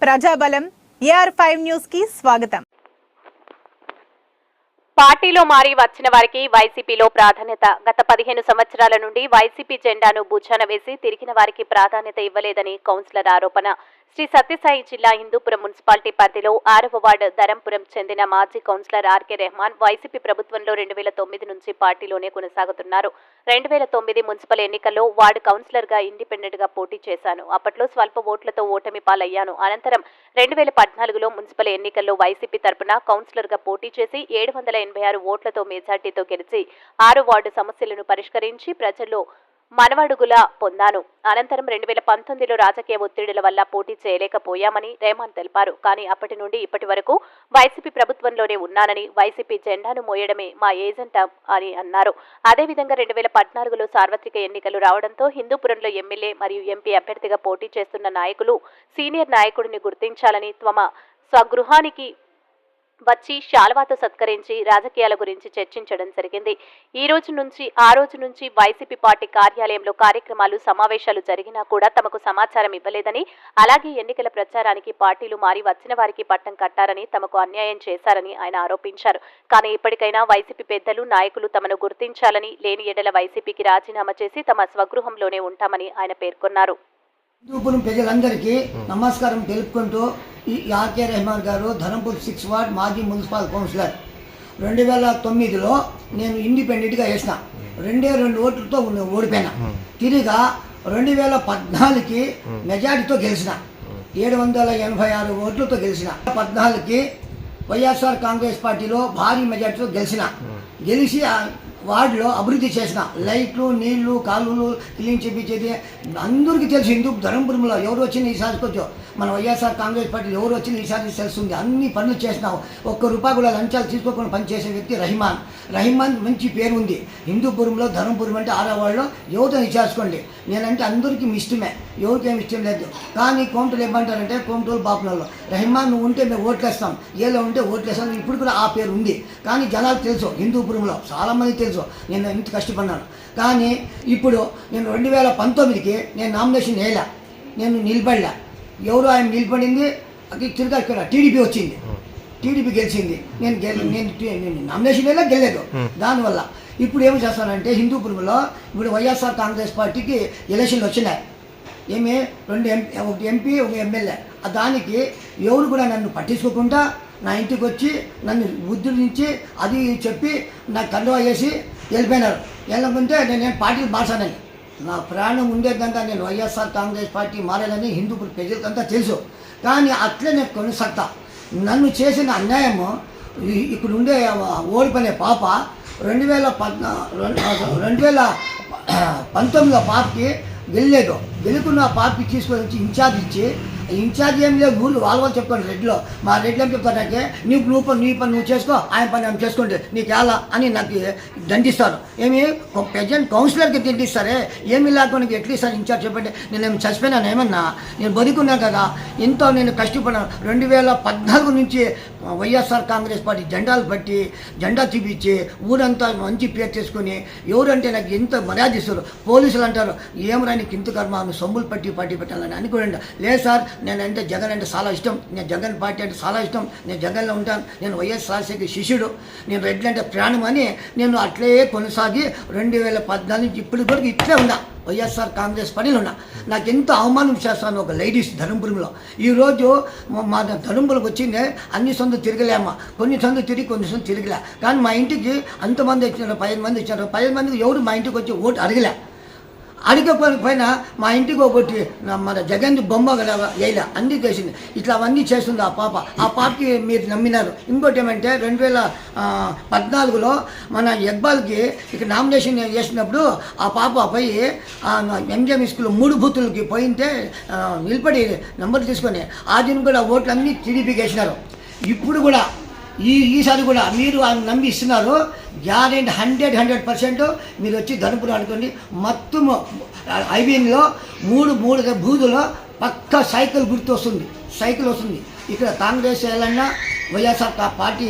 ప్రజని గళం ప్రజాబలం AR five news కి స్వాగతం పార్టీలో మారి వచ్చిన వారికి వైసీపీలో ప్రాధాన్యత. గత పదిహేను సంవత్సరాల నుండి వైసీపీ జెండాను భుజాన వేసి తిరిగిన వారికి ప్రాధాన్యత ఇవ్వలేదని కౌన్సిలర్ ఆరోపణ. శ్రీ సత్యసాయి జిల్లా హిందూపురం మున్సిపాలిటీ పరిధిలో ఆరవ వార్డు ధరంపురం చెందిన మాజీ కౌన్సిలర్ ఆర్కే రెహమాన్ వైసీపీ ప్రభుత్వంలో రెండు వేల తొమ్మిది నుంచి పార్టీలోనే కొనసాగుతున్నారు. రెండు వేల తొమ్మిది మున్సిపల్ ఎన్నికల్లో వార్డు కౌన్సిలర్గా ఇండిపెండెంట్గా పోటీ చేశాను. అప్పట్లో స్వల్ప ఓట్లతో ఓటమి పాలయ్యాను. అనంతరం రెండు వేల పద్నాలుగులో మున్సిపల్ ఎన్నికల్లో వైసీపీ తరపున కౌన్సిలర్గా పోటీ చేసి ఏడు వందల ఎనభై ఆరు ఓట్లతో మెజార్టీతో గెలిచి ఆరు వార్డు సమస్యలను పరిష్కరించి ప్రజల్లో మనవడుగులా పొందాను. అనంతరం రెండు వేల పంతొమ్మిదిలో రాజకీయ ఒత్తిడిల వల్ల పోటీ చేయలేకపోయామని రేమాన్ తెలిపారు. కానీ అప్పటి నుండి ఇప్పటి వరకు వైసీపీ ప్రభుత్వంలోనే ఉన్నానని వైసీపీ జెండాను మోయడమే మా ఏజెంట్ అని అన్నారు. అదేవిధంగా రెండు వేల పద్నాలుగులో సార్వత్రిక ఎన్నికలు రావడంతో హిందూపురంలో ఎమ్మెల్యే మరియు ఎంపీ అభ్యర్థిగా పోటీ చేస్తున్న నాయకులు సీనియర్ నాయకుడిని గుర్తించాలని తమ స్వగృహానికి వచ్చి శాల్వాతో సత్కరించి రాజకీయాల గురించి చర్చించడం జరిగింది. ఈ రోజు నుంచి ఆ రోజు నుంచి వైసీపీ పార్టీ కార్యాలయంలో కార్యక్రమాలు సమావేశాలు జరిగినా కూడా తమకు సమాచారం ఇవ్వలేదని అలాగే ఎన్నికల ప్రచారానికి పార్టీలు మారి వచ్చిన వారికి పట్టం కట్టారని తమకు అన్యాయం చేశారని ఆయన ఆరోపించారు. కానీ ఇప్పటికైనా వైసీపీ పెద్దలు నాయకులు తమను గుర్తించాలని లేని ఎడల వైసీపీకి రాజీనామా చేసి తమ స్వగృహంలోనే ఉంటామని ఆయన పేర్కొన్నారు. హిందూపురం ప్రజలందరికీ నమస్కారం తెలుపుకుంటూ ఈ ఆర్కే రెహమాన్ గారు ధరంపూర్ సిక్స్ వార్డ్ మాజీ మున్సిపల్ కౌన్సిలర్. రెండు వేల తొమ్మిదిలో నేను ఇండిపెండెంట్గా వేసిన. రెండే రెండు ఓట్లతో ఉన్న- ఓడిపోయినా. తిరిగా రెండు వేల పద్నాలుగుకి మెజారిటీతో గెలిచిన. ఏడు వందల ఎనభై ఆరు ఓట్లతో గెలిచిన. పద్నాలుగుకి వైఎస్ఆర్ కాంగ్రెస్ పార్టీలో భారీ మెజార్టీతో గెలిచిన. గెలిచి ఆ వార్డులో అభివృద్ధి చేసిన. లైట్లు నీళ్ళు కాలువలు క్లీన్ చేపించేది అందరికీ తెలుసు. హిందూ ధర్మపురంలో ఎవరు వచ్చినా ఈసారికొచ్చు మన వైఎస్ఆర్ కాంగ్రెస్ పార్టీ ఎవరు వచ్చిన ఈసారి తెలుస్తుంది. అన్ని పనులు చేసినావు. ఒక్క రూపాయి కూడా లంచాలు తీసుకోకుండా పనిచేసే వ్యక్తి రహిమాన్. రహిమాన్ మంచి పేరు ఉంది హిందూపురంలో ధర్మపురం అంటే ఆడవాళ్ళలో యువత విచారించుకోండి నేనంటే అందరికీ ఇష్టమే ఇష్టమే ఎవరికేం ఇష్టం లేదు. కానీ కోమటలు ఏమంటారంటే కోమటోలు బాపులలో రహిమాన్ నువ్వు ఉంటే మేము ఓట్లేస్తాం. ఏలో ఉంటే ఓట్లేస్తాం. ఇప్పుడు కూడా ఆ పేరు ఉంది. కానీ జనాలు తెలుసు. హిందూపురంలో చాలామంది తెలుసు. నేను ఇంత కష్టపడినాను కానీ ఇప్పుడు నేను రెండు వేల పంతొమ్మిదికి నేను నామినేషన్ వేయలే. నేను నిలబడలే. ఎవరు ఆయన నిలబడింది అది తిరిగి ఇక్కడ టీడీపీ వచ్చింది. టీడీపీ గెలిచింది. నేను నేను నామినేషన్ వేయలే గెలలేదు. దానివల్ల ఇప్పుడు ఏమి చేస్తానంటే హిందూపురంలో ఇప్పుడు వైఎస్ఆర్ కాంగ్రెస్ పార్టీకి ఎలక్షన్లు వచ్చినాయి. ఏమి? రెండు ఎంపీ ఒక ఎంపీ ఒక ఎమ్మెల్యే. దానికి ఎవరు కూడా నన్ను పట్టించుకోకుండా నా ఇంటికి వచ్చి నన్ను ఉద్ధరించి అది చెప్పి నాకు కండువా వేసి వెళ్ళిపోయినారు. వెళ్ళకుంటే నేను పార్టీలు మార్చానని నా ప్రాణం ఉండేదంతా నేను వైఎస్ఆర్ కాంగ్రెస్ పార్టీ మారాలని హిందూ ప్రజలకంతా తెలుసు. కానీ అట్లే నేను కొనసాగుతా. నన్ను చేసిన అన్యాయము ఇప్పుడు ఉండే ఓడిపోయిన పాప రెండు వేల పద్నా రెండు రెండు వేల పంతొమ్మిదో పాపకి వెళ్ళలేదు. గెలుకున్న పాపకి తీసుకొని వచ్చి ఇన్ఛార్జ్ ఇచ్చి ఇన్ఛార్జ్ ఏం లేదు ఊళ్ళు వాళ్ళ వాళ్ళు చెప్తాను రెడ్లో. మా రెడ్లు ఏం చెప్తారంటే నీకు నువ్వు పని నీ పని నువ్వు చేసుకో ఆయన పని ఆమె చేసుకుంటే నీకు ఎలా అని నాకు దండిస్తారు. ఏమి? ప్రజెంట్ కౌన్సిలర్కి దండిస్తారే ఏమి లేకుండా నీకు ఎట్లా ఇస్తారు ఇన్ఛార్జ్ చెప్పండి. నేను ఏమి చచ్చిపోయినాను ఏమన్నా? నేను బతుకున్నాను కదా. ఎంతో నేను కష్టపడినాను రెండు వేల పద్నాలుగు నుంచి వైఎస్ఆర్ కాంగ్రెస్ పార్టీ జెండాలు పట్టి జెండా చూపించి ఊరంతా మంచి పేరు చేసుకుని ఎవరంటే నాకు ఎంత మర్యాద ఇస్తారు పోలీసులు అంటారు ఏమరా నీకు ఇంత కర్మ? సొమ్ములు పట్టి పార్టీ పెట్టాలని అనుకోండి. లేదు సార్ నేనంటే జగన్ అంటే చాలా ఇష్టం. నేను జగన్ పార్టీ అంటే చాలా ఇష్టం. నేను జగన్లో ఉంటాను. నేను వైఎస్ రాజశేఖర్ శిష్యుడు. నేను రెడ్లు అంటే ప్రాణం అని నేను అట్లే కొనసాగి రెండు వేల పద్నాలుగు నుంచి ఇప్పటి వరకు ఇట్లే ఉన్నా. వైఎస్ఆర్ కాంగ్రెస్ పనిలో ఉన్నా. నాకు ఎంతో అవమానం చేస్తాను ఒక లేడీస్ ధర్మపురంలో ఈరోజు మా- మా ధర్మపురంకి వచ్చిందే అన్ని సొంత తిరగలేమ్మా కొన్ని సొంత తిరిగి కొన్ని సొంత తిరగలే. కానీ మా ఇంటికి అంతమంది వచ్చినారు పదిహేను మంది వచ్చినారు. పదిహేను మందికి ఎవరు మా ఇంటికి వచ్చి ఓటు అడగలే? అడగకపోయినా మా ఇంటికి ఒకటి మన జగన్ బొమ్మ కదా వేయలే అన్ని చేసింది ఇట్లా అవన్నీ చేస్తుంది ఆ పాప. ఆ పాపకి మీరు నమ్మినారు. ఇంకోటి ఏమంటే రెండు వేల పద్నాలుగులో మన యగ్బాల్కి ఇక్కడ నామినేషన్ చేసినప్పుడు ఆ పాప పోయి ఎంజిఎం స్కూల్ మూడు బూతులకి పోయింటే నిలబడి నెంబర్ తీసుకొని ఆ దిన కూడా ఓట్లన్నీ టీడీపీకి వేసినారు. ఇప్పుడు కూడా ఈ ఈసారి కూడా మీరు ఆయన నమ్మి ఇస్తున్నారు. Guarantee hundred hundred percent. మీరు వచ్చి ధనుపురం అనుకోండి మొత్తం ఐబీఎన్లో మూడు మూడు బూదులో పక్క సైకిల్ గుర్తు వస్తుంది సైకిల్ వస్తుంది. ఇక్కడ కాంగ్రెస్ వెళ్ళన్నా వైఎస్ఆర్ పార్టీ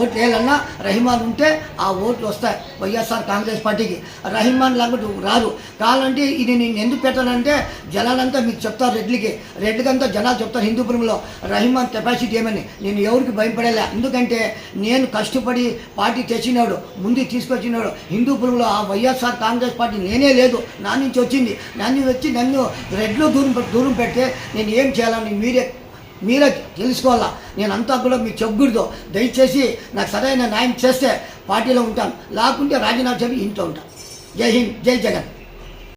ఓట్లు వేయాలన్నా రహిమాన్ ఉంటే ఆ ఓట్లు వస్తాయి వైఎస్ఆర్ కాంగ్రెస్ పార్టీకి. రహిమాన్ లాంటి రాదు కావాలంటే ఇది నేను ఎందుకు పెట్టానంటే జనాలంతా మీకు చెప్తారు రెడ్లకి రెడ్లకంతా జనాలు చెప్తారు హిందూపురంలో రహిమాన్ కెపాసిటీ ఏమని. నేను ఎవరికి భయపడేలా. ఎందుకంటే నేను కష్టపడి పార్టీ తెచ్చినాడు ముందు తీసుకొచ్చినాడు. హిందూపురంలో ఆ వైఎస్ఆర్ కాంగ్రెస్ పార్టీ నేనే లేదు. నా నుంచి వచ్చింది. నా నుంచి వచ్చి నన్ను రెడ్లో దూరం దూరం పెడితే నేను ఏం చేయాలని మీరే మీరే తెలుసుకోవాలా? నేను అంతా కూడా మీకు చెప్పకూడదు. దయచేసి నాకు సరైన న్యాయం చేస్తే పార్టీలో ఉంటాను. లేకుంటే రాజీనామా చెప్పి ఇంట్లో ఉంటాను. జై హింద్ జై జగన్.